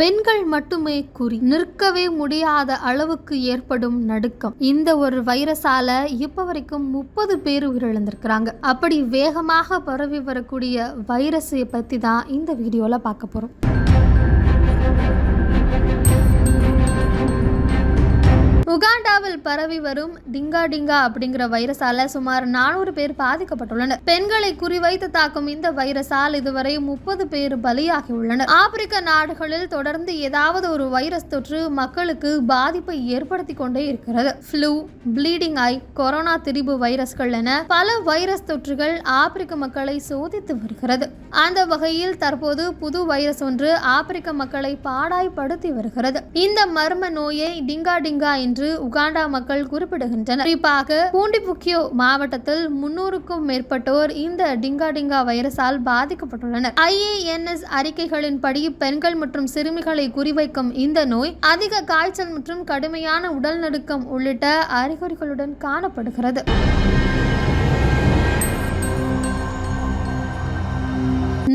பெண்கள் மட்டுமே குறி நிற்கவே முடியாத அளவுக்கு ஏற்படும் நடுக்கம். இந்த ஒரு வைரஸால இப்ப வரைக்கும் முப்பது பேர் உயிரிழந்திருக்கிறாங்க. அப்படி வேகமாக பரவி வரக்கூடிய வைரஸை பத்தி தான் இந்த வீடியோல பார்க்க போறோம். பரவி வரும் டிங்கா டிங்கா அப்படிங்கிற வைரஸால சுமார் நானூறு பேர் பாதிக்கப்பட்டுள்ளனர். பெண்களை குறிவைத்து தாக்கும் இந்த வைரஸால் இதுவரை முப்பது பேர் பலியாகி உள்ளனர் ஆப்பிரிக்க நாடுகளில் தொடர்ந்து ஏதாவது ஒரு வைரஸ் தொற்று மக்களுக்கு பாதிப்பை ஏற்படுத்தி கொண்டே இருக்கிறது. ஃப்ளூ ப்ளீடிங் ஐ கொரோனா திரிபு வைரஸ்கள் என பல வைரஸ் தொற்றுகள் ஆப்பிரிக்க மக்களை சோதித்து வருகிறது. அந்த வகையில் தற்போது புது வைரஸ் ஒன்று ஆப்பிரிக்க மக்களை பாடாய்படுத்தி வருகிறது. இந்த மர்ம நோயை டிங்கா டிங்கா என்று உகாண்டா மக்கள் குறிப்பிடுகின்றனர். குறிப்பாக பூண்டிபுக்கியோ மாவட்டத்தில் முன்னூறுக்கும் மேற்பட்டோர் இந்த டிங்கா டிங்கா வைரஸால் பாதிக்கப்பட்டுள்ளனர். ஐஏஎன்எஸ் அறிக்கைகளின்படி பெண்கள் மற்றும் சிறுமிகளை குறிவைக்கும் இந்த நோய் அதிக காய்ச்சல் மற்றும் கடுமையான உடல் நடுக்கம் உள்ளிட்ட அறிகுறிகளுடன் காணப்படுகிறது.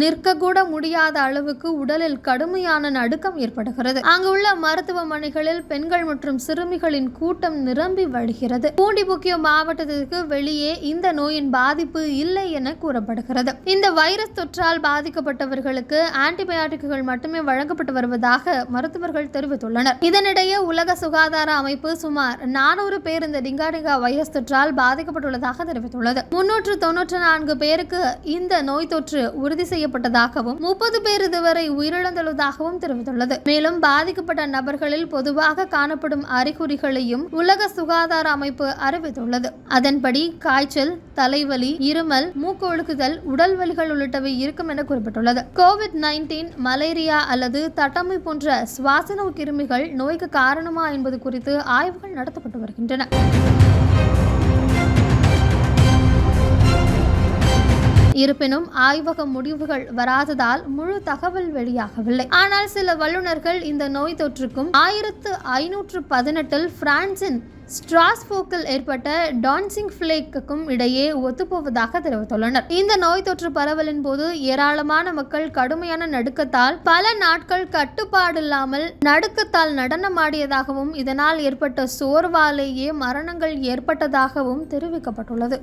நிற்கக்கூட முடியாத அளவுக்கு உடலில் கடுமையான நடுக்கம் ஏற்படுகிறது. அங்குள்ள மருத்துவமனைகளில் பெண்கள் மற்றும் சிறுமிகளின் கூட்டம் நிரம்பி வழிகிறது. பூண்டிபுக்கிய மாவட்டத்திற்கு வெளியே இந்த நோயின் பாதிப்பு இல்லை என கூறப்படுகிறது. இந்த வைரஸ் தொற்றால் பாதிக்கப்பட்டவர்களுக்கு ஆன்டிபயாட்டிக்குகள் மட்டுமே வழங்கப்பட்டு வருவதாக மருத்துவர்கள் தெரிவித்துள்ளனர். இதனிடையே உலக சுகாதார அமைப்பு சுமார் நானூறு பேர் இந்த டிங்காடிகா வைரஸ் தொற்றால் பாதிக்கப்பட்டுள்ளதாக தெரிவித்துள்ளது. முன்னூற்று தொன்னூற்று நான்கு பேருக்கு இந்த நோய் தொற்று உறுதி செய்யப்பட்டதாகவும் முப்பது பேர் இதுவரை உயிரிழந்துள்ளதாகவும் தெரிவித்துள்ளது. மேலும் பாதிக்கப்பட்ட நபர்களில் பொதுவாக காணப்படும் அறிகுறிகளையும் உலக சுகாதார அமைப்பு அறிவித்துள்ளது. அதன்படி காய்ச்சல் தலைவலி இருமல் மூக்கொழுக்குதல் உடல் வலிகள் உள்ளிட்டவை இருக்கும் என குறிப்பிட்டுள்ளது. கோவிட் நைன்டீன் மலேரியா அல்லது தட்டமை போன்ற சுவாச நோய் கிருமிகள் நோய்க்கு காரணமா என்பது குறித்து ஆய்வுகள் நடத்தப்பட்டு வருகின்றன. இருப்பினும் ஆய்வக முடிவுகள் வராததால் முழு தகவல் வெளியாகவில்லை. ஆனால் சில வல்லுநர்கள் இந்த நோய் தொற்றுக்கும் ஆயிரத்து ஐநூற்று பதினெட்டில் பிரான்சின் ஸ்ட்ராஸ்போக்கில் ஏற்பட்ட டான்சிங் ஃபிளேக்குக்கும் இடையே ஒத்துப்போவதாக தெரிவித்துள்ளனர். இந்த நோய் தொற்று பரவலின் போது ஏராளமான மக்கள் கடுமையான நடுக்கத்தால் பல நாட்கள் கட்டுப்பாடில்லாமல் நடுக்கத்தால் நடனமாடியதாகவும் இதனால் ஏற்பட்ட சோர்வாலேயே மரணங்கள் ஏற்பட்டதாகவும் தெரிவிக்கப்பட்டுள்ளது.